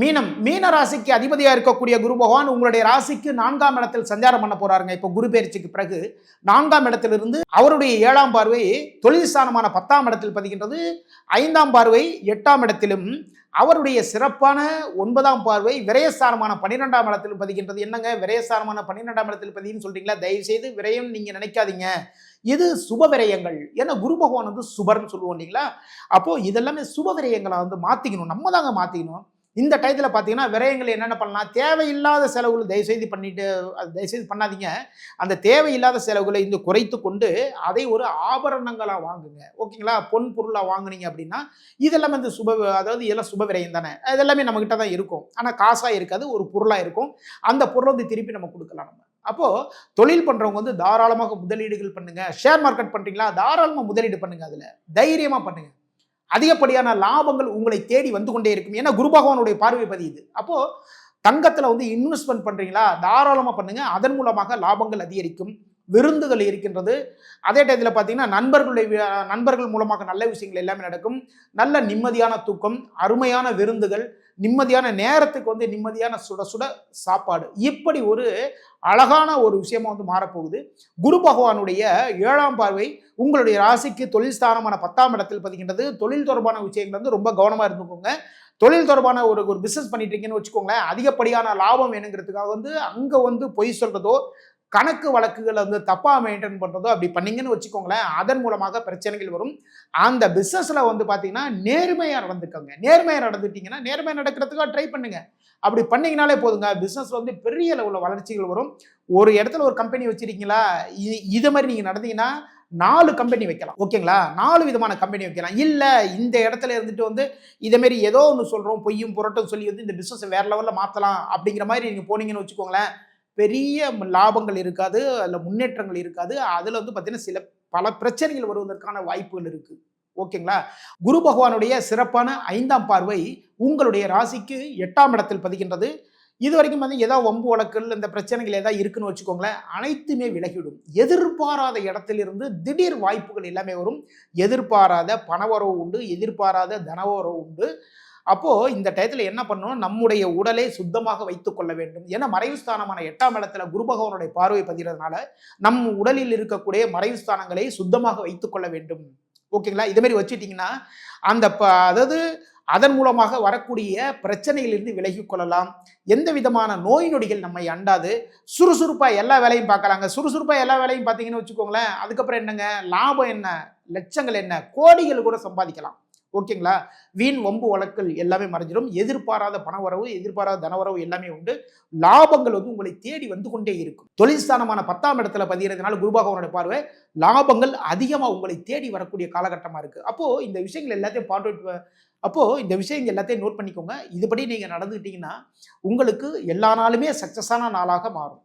மீனம் மீன ராசிக்கு அதிபதியாக இருக்கக்கூடிய குரு பகவான் உங்களுடைய ராசிக்கு நான்காம் இடத்தில் சஞ்சாரம் பண்ண போறாருங்க. இப்போ குரு பயிற்சிக்கு பிறகு நான்காம் இடத்திலிருந்து அவருடைய ஏழாம் பார்வை தொழில் ஸ்தானமான பத்தாம் இடத்தில் பதிகின்றது. ஐந்தாம் பார்வை எட்டாம் இடத்திலும் அவருடைய சிறப்பான ஒன்பதாம் பார்வை விரயஸ்தானமான பன்னிரெண்டாம் இடத்தில் பதிகின்றது. என்னங்க? விரயஸ்தானமான பன்னிரெண்டாம் இடத்தில் பதின்னு சொல்றீங்களா? தயவு செய்து விரயம் நீங்க நினைக்காதீங்க. இது சுப விரயங்கள். ஏன்னா குரு பகவான் வந்து சுபர்னு சொல்லுவோம் இல்லைங்களா? அப்போ இதெல்லாமே சுப விரயங்களை வந்து மாத்திக்கணும். நம்ம தாங்க மாத்திக்கணும். இந்த டயத்தில் பார்த்தீங்கன்னா விரயங்கள் என்னென்ன பண்ணலாம்? தேவையில்லாத செலவுகள் தயவுசெய்து பண்ணிட்டு அது தயவுசெய்து பண்ணாதீங்க. அந்த தேவையில்லாத செலவுகளை இந்த குறைத்து கொண்டு அதை ஒரு ஆபரணங்களாக வாங்குங்க. ஓகேங்களா? பொன் பொருளாக வாங்குனீங்க அப்படின்னா இதெல்லாம் வந்து சுப அதாவது இதெல்லாம் சுப விரயம் தானே? இதெல்லாமே நம்மக்கிட்ட தான் இருக்கும். ஆனால் காசாக இருக்காது ஒரு பொருளாக இருக்கும். அந்த பொருளை வந்து திருப்பி நம்ம கொடுக்கலாம் நம்ம. அப்போது தொழில் பண்ணுறவங்க வந்து தாராளமாக முதலீடுகள் பண்ணுங்கள் ஷேர் மார்க்கெட் பண்ணுறீங்களா தாராளமாக முதலீடு பண்ணுங்கள் அதில். தைரியமாக பண்ணுங்கள் அதிகப்படியான லாபங்கள் உங்களை தேடி வந்து கொண்டே இருக்கும். ஏன்னா குரு பகவானுடைய பார்வை பதியுது அப்போ தங்கத்தில் வந்து இன்வெஸ்ட்மெண்ட் பண்றீங்களா? தாராளமாக பண்ணுங்க. அதன் மூலமாக லாபங்கள் அதிகரிக்கும். விருந்துகள் இருக்கின்றது. அதே டயத்தில் பார்த்தீங்கன்னா நண்பர்களுடைய நண்பர்கள் மூலமாக நல்ல விஷயங்கள் எல்லாமே நடக்கும். நல்ல நிம்மதியான தூக்கம் அருமையான விருந்துகள் நிம்மதியான நேரத்துக்கு வந்து நிம்மதியான சுட சுட சாப்பாடு. இப்படி ஒரு அழகான ஒரு விஷயமா வந்து மாறப்போகுது. குரு பகவானுடைய ஏழாம் பார்வை உங்களுடைய ராசிக்கு தொழில் ஸ்தானமான பத்தாம் இடத்தில் பதிக்கின்றது. தொழில் தொடர்பான விஷயங்கள் வந்து ரொம்ப கவனமாக இருந்துக்கோங்க. தொழில் தொடர்பான ஒரு ஒரு பிஸ்னஸ் பண்ணிட்டு இருக்கீங்கன்னு வச்சுக்கோங்களேன் அதிகப்படியான லாபம் வேணுங்கிறதுக்காக வந்து அங்கே வந்து பொய் சொல்கிறதோ கணக்கு வழக்குகளை வந்து தப்பாக மெயின்டைன் பண்ணுறதோ அப்படி பண்ணீங்கன்னு வச்சுக்கோங்களேன் அதன் மூலமாக பிரச்சனைகள் வரும். அந்த பிஸ்னஸில் வந்து பார்த்தீங்கன்னா நேர்மையாக நடந்துக்கோங்க. நேர்மையாக நடந்துட்டீங்கன்னா நேர்மையாக நடக்கிறதுக்காக ட்ரை பண்ணுங்கள் அப்படி பண்ணிங்கனாலே போதுங்க. பிஸ்னஸ் வந்து பெரிய லெவலில் வளர்ச்சிகள் வரும். ஒரு இடத்துல ஒரு கம்பெனி வச்சுருக்கீங்களா? இது இது மாதிரி நீங்கள் நடந்தீங்கன்னா நாலு கம்பெனி வைக்கலாம். ஓகேங்களா நாலு விதமான கம்பெனி வைக்கலாம். இல்லை இந்த இடத்துல இருந்துட்டு வந்து இதேமாரி மாதிரி ஏதோ ஒன்று சொல்கிறோம் பொய்யும் புரட்டும் சொல்லி வந்து இந்த பிஸ்னஸை வேற லெவலில் மாற்றலாம் அப்படிங்கிற மாதிரி நீங்கள் போனீங்கன்னு வச்சுக்கோங்களேன் பெரிய லாபங்கள் இருக்காது அதில் முன்னேற்றங்கள் இருக்காது. அதில் வந்து பார்த்தீங்கன்னா சில பல பிரச்சனைகள் வருவதற்கான வாய்ப்புகள் இருக்குது ஓகேங்களா? குரு பகவானுடைய சிறப்பான ஐந்தாம் பார்வை உங்களுடைய ராசிக்கு எட்டாம் இடத்தில் பதிகின்றது. இது வரைக்கும் வந்து ஏதாவது வம்பு வழக்குகள் இந்த பிரச்சனைகள் ஏதாவது இருக்குன்னு வச்சுக்கோங்களேன் அனைத்துமே விலகிவிடும். எதிர்பாராத இடத்திலிருந்து திடீர் வாய்ப்புகள் எல்லாமே வரும். எதிர்பாராத பணவரவு உண்டு எதிர்பாராத தனவரவு உண்டு. அப்போது இந்த டயத்தில் என்ன பண்ணணும்? நம்முடைய உடலை சுத்தமாக வைத்துக் கொள்ள வேண்டும். ஏன்னா மறைவு ஸ்தானமான எட்டாம் இடத்துல குரு பகவானுடைய பார்வை பதிகிறதுனால நம் உடலில் இருக்கக்கூடிய மறைவு ஸ்தானங்களை சுத்தமாக வைத்துக் கொள்ள வேண்டும். ஓகேங்களா? இதே மாதிரி அந்த ப அதாவது அதன் மூலமாக வரக்கூடிய பிரச்சனையிலிருந்து விலகி கொள்ளலாம். எந்த விதமான நோய் நொடிகள் நம்மை அண்டாது. சுறுசுறுப்பாக எல்லா வேலையும் பார்க்கலாங்க. சுறுசுறுப்பாக எல்லா வேலையும் பார்த்தீங்கன்னு வச்சுக்கோங்களேன் அதுக்கப்புறம் என்னங்க? லாபம் என்ன? லட்சங்கள் என்ன? கோடிகள் கூட சம்பாதிக்கலாம். ஓகேங்களா? வீண் வம்பு வழக்கல் எல்லாமே மறைஞ்சிடும் எதிர்பாராத பணவரவு எதிர்பாராத தனவரவு எல்லாமே உண்டு. லாபங்கள் வந்து உங்களை தேடி வந்து கொண்டே இருக்கும். தொழில் ஸ்தானமான பத்தாம் இடத்துல பதிகிறதுனால குருபாகவனுடைய பார்வை லாபங்கள் அதிகமாக உங்களை தேடி வரக்கூடிய காலகட்டமாக இருக்குது அப்போது இந்த விஷயங்கள் எல்லாத்தையும் பாட்டு அப்போது இந்த விஷயங்கள் எல்லாத்தையும் நோட் பண்ணிக்கோங்க. இதுபடி நீங்கள் நடந்துக்கிட்டீங்கன்னா உங்களுக்கு எல்லா நாளுமே சக்ஸஸான நாளாக மாறும்.